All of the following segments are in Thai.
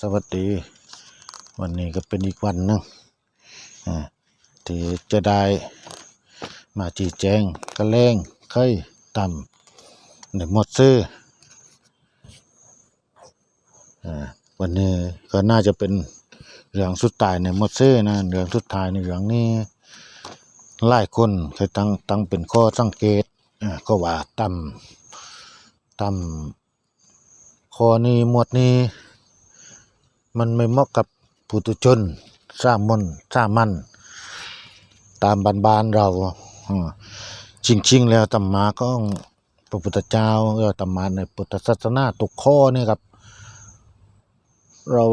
สวัสดี วันนี้ก็เป็นอีกวันหนึงอ่าที่จะได้มาจีแจงกระเลงเคยต่ำในหมดซื้ออ่าวันนี้ก็น่าจะเป็นเรื่องสุดท้ายในหมดซื้อนะเรื่องสุดท้ายในเรื่องนี้หลายคนเคยตั้งตั้งเป็นข้อสังเกตอ่าก็ว่าต่ำต่ำข้อนี้หมวดนี้ มันไม่เหมาะกับปุถุชนสร้างมัญสางมัญตามบานๆเราจริงๆ แล้วธรรมาก็พระพุทธเจ้าเออธรรมาในพุทธศาสนาทุกข้อนี่ครับ เรา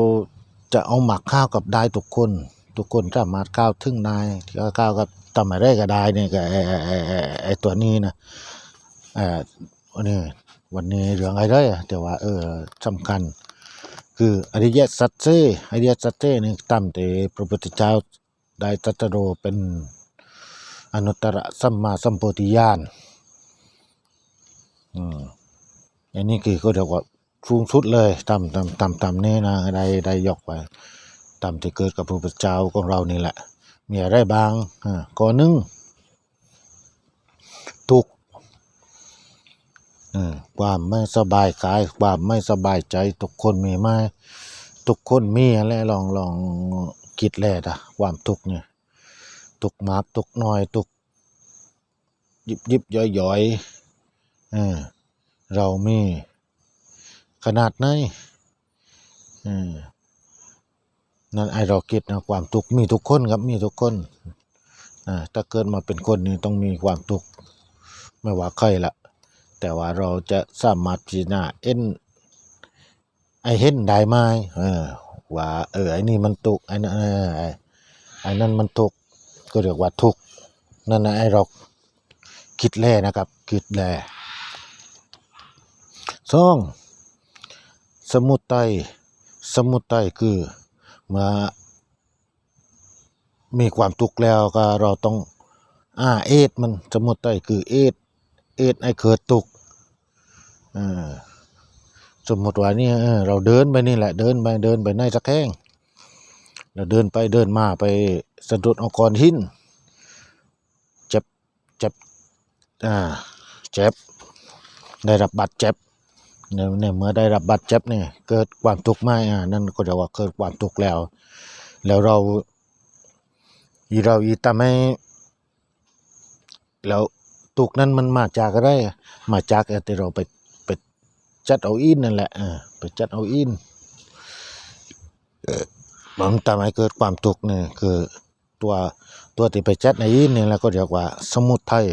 จะเอาหมักข้าวกับได้ทุกคน ทุกคนสามารถก้าวถึงได้ที่ว่าก้าวกับทำอะไรก็ได้เนี่ยไอ้ไอ้ตัวนี้นะเอ่อวันนี้วันนี้เรื่องอะไรอะแต่ว่าเออสำคัญ คืออริยสัจเจอริยสัจเจนี่ตามแต่พระพุทธเจ้าได้ตรัสรู้เป็นอนุตตรสัมมาสัมโพธิญาณอืมอันนี้คือก็เรียกว่าสูงสุดเลยตามตามตามตามนี้นะได้ได้ยกไว้ตามที่เกิดกับพระพุทธเจ้าของเรานี่แหละ มีอะไรบ้างอ่าข้อหนึ่งทุกข์อืม ความไม่สบายกายความไม่สบายใจ ทุกคนมีไหมทุกคนมีอะไรลองลองคิดแลดอะความทุกข์เนี่ยทุกมากทุกน้อยทุกยิบยิบย่อยย่อยเออเรามีขนาดไหนเออนั่นไอเราคิดนะความทุกข์มีทุกคนครับมีทุกคนอ่าถ้าเกิดมาเป็นคนนี่ต้องมีความทุกข์ไม่ว่าใครละ แต่ว่าเราจะสามารถพิจารณาเอ็นไอเห็นได้ไหมเออว่าเออไอนี่มันทุกข์ไอนั่นไอไอนั่นมันทุกข์ก็เรียกว่าทุกข์นั่นนะไอเราคิดแล่นะครับ คิดแล่สองสมุทัยสมุทัยคือเมื่อมีความทุกข์แล้วก็เราต้องอ่าเอดมันสมุทัยคือเอด เอ็ดไอเกิดตกอ่าสมมติว่านี่เราเดินไปนี่แหละเดินไปเดินไปในสักแข้งเราเดินไปเดินมาไปสะดุดเอาก้อนหินเจ็บเจ็บอ่าเจ็บได้รับบาดเจ็บเนี่ยเนี่ยเมื่อได้รับบาดเจ็บเนี่ยเกิดความทุกข์ไหมอ่านั่นก็จะว่าเกิดความทุกข์แล้ว แล้วเราอีเราอีทำให้แล้ว ตุกนั้นมันมาจากอะไรมาจากไอ้ที่เราไปไปจัดเอาอินนั่นแหละไปจัดเอาอินมันทำให้เกิดความทุกข์เนี่ยคือตัวตัวที่ไปจัดในอินนี่แหละก็เรียกว่า สมุทัย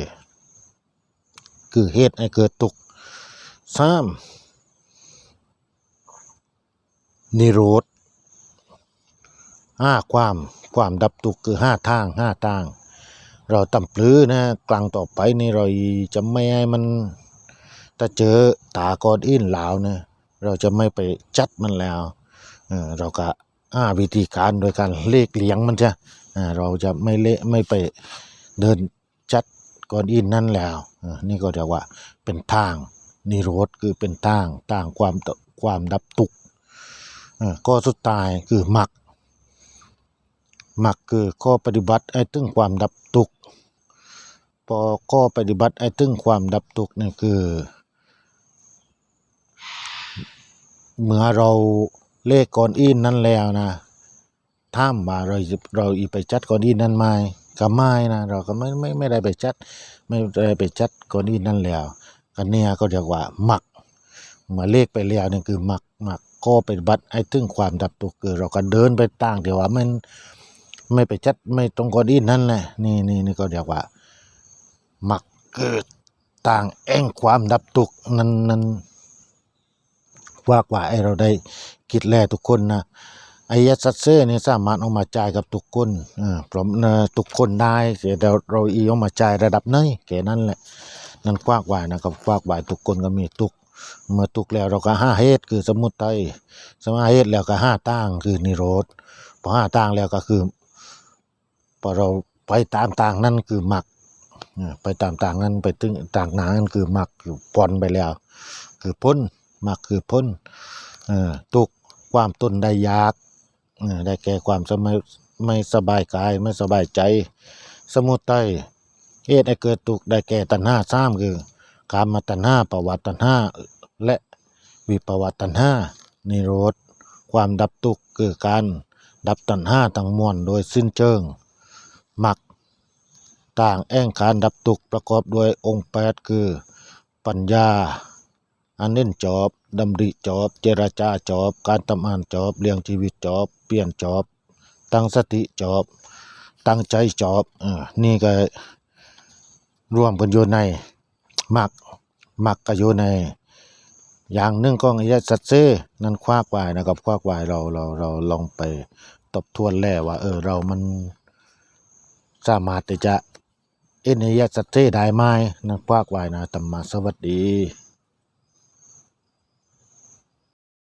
คือเหตุให้เกิดทุกข์สามนิโรธห้าความความดับทุกข์คือห้าทางห้าทาง เราตำปลื้อนะกลางต่อไปนี่เราจะไม่ให้มันถ้าเจอตากอนอินลาวนะเราจะไม่ไปจัดมันแล้วเออเราก็อาวิธีการโดยการเลขเลี้ยงมันจะอ่เราจะไม่เละไม่ไปเดินจัดก้อนอินนั่นแล้วนี่ก็เรียกว่าเป็นทางนิโรธคือเป็นทางทางความความดับทุกข์ก็สุดท้ายคือมรรค มรรคคือข้อปฏิบัติให้ถึงความดับทุกข์พอข้อปฏิบัติไอ้ถึงความดับทุกข์นี่คือ เมื่อเราเลขก่อนอินนั่นแล้วนะถ้ามว่าเราเราอีไปจัดก่อนอินนั่นไม่ก็ไม่นะเราก็ไม่ไม่ไม่ได้ไปจัด ไม่ได้ไปจัดก่อนอินนั่นแล้วกันเนี่ยก็เรียกว่าหมักเมื่อเลขไปแล้วนี่คือหมักหมักข้อปฏิบัติไอ้ถึงความดับทุกข์คือเราก็เดินไปต่างเดี๋ยวว่ามัน ไม่ไปจัดไม่ตรงกอนอินนั่นแหละนี่นี่นี่ก็เรียกว่ามักเกิดต่างแอ่งความดับทุกนั้นนั้นว่ากว่าไอเราได้คิดแลทุกคนนะไอยสัตเซ่นี่สามารถเอามาจ่ายกับทุกคนอ่าพร้อมเอ่อทุกคนได้แต่เราเราอีเอามาจ่ายระดับไหนแค่นั้นแหละนั่นกว้างกว่านะครับกว้างกว่าทุกคนก็มีทุกเมื่อทุกแล้วเราก็ห้าเหตุคือสมุทัยสมาเหตุแล้วก็ห้าตั้งคือนิโรธพอห้าตั้งแล้วก็คือ พอเราไปตามต่างนั่นคือมรรคเออไปตามต่างนั้นไปตึงต่างหนานั้นคือมักคือปอนไปแล้ว คือพ้นมักคือพ้นตุกความต้นได้ยากได้แก่ความสไม่ไม่สบายกายไม่สบายใจ สมุทัยเหตุให้เกิดทุกได้แก่ตัณหาสามคือ กามตัณหาภวตัณหาและวิภวตัณหานิโรธความดับทุกคือการดับตัณหาทั้งมวลโดยสิ้นเชิง มรรคต่างแอ่งการดับทุกประกอบด้วยองค์แปดคือ ปัญญา อันเน้นจอบดำริจอบ เจรจาจอบ การทำงานจอบเลี้ยงชีวิตจอบ เปลี่ยนจอบ ตั้งสติจอบ ตั้งใจจอบอนี่ก็รวมกันอยู่ในมักมักก็อยู่ใน อย่างหนึ่งก็อิยสัจเซนั่นคว้ากวายนะครับคว้ากวายเราเราเราลองไปทบทวนแล้วว่า เออเรามัน สามารถที่จะเอ็นอริยสัตเทได้ไหมนั่นคว้ากวายนะตัมมาสวัสดี